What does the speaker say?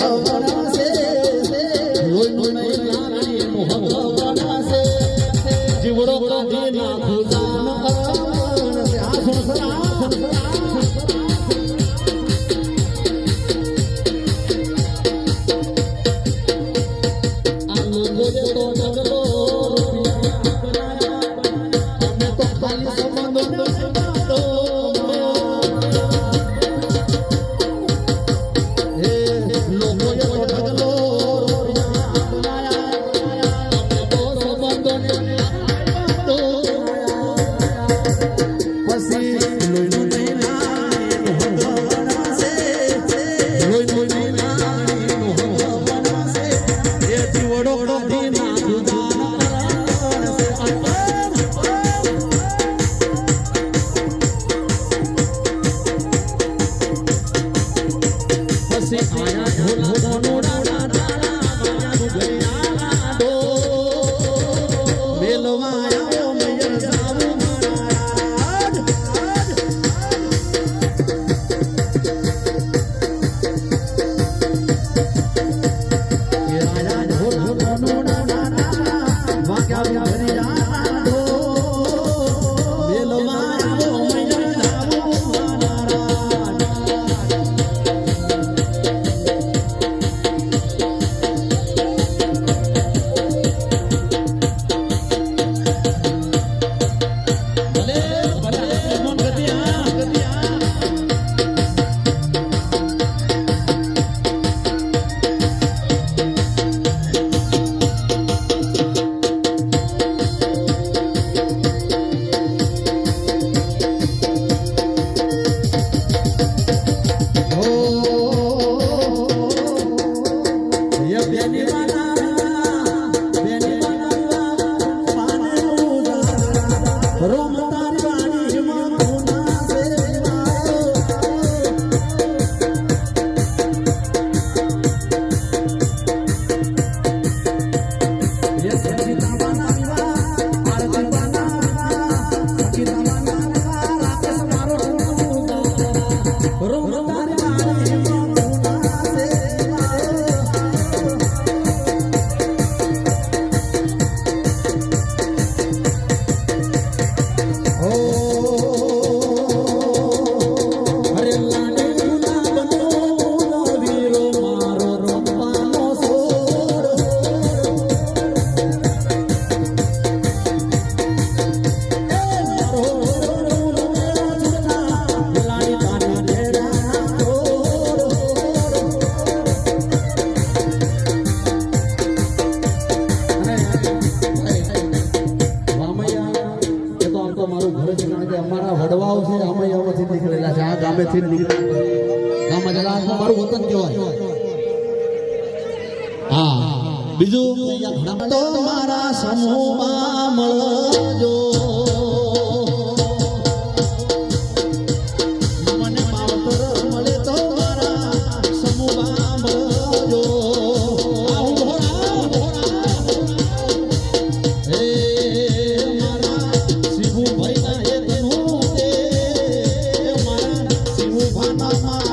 Oh, no, মেলোয়া Yeah. કારણ કે અમારા વડવાઓ છે, અમે આમાંથી નીકળેલા છે. આ ગામેથી નીકળેલા ગામ મારું વતન કહેવાય. હા. બીજું? મારા સમૂહમાં મળજો. মামা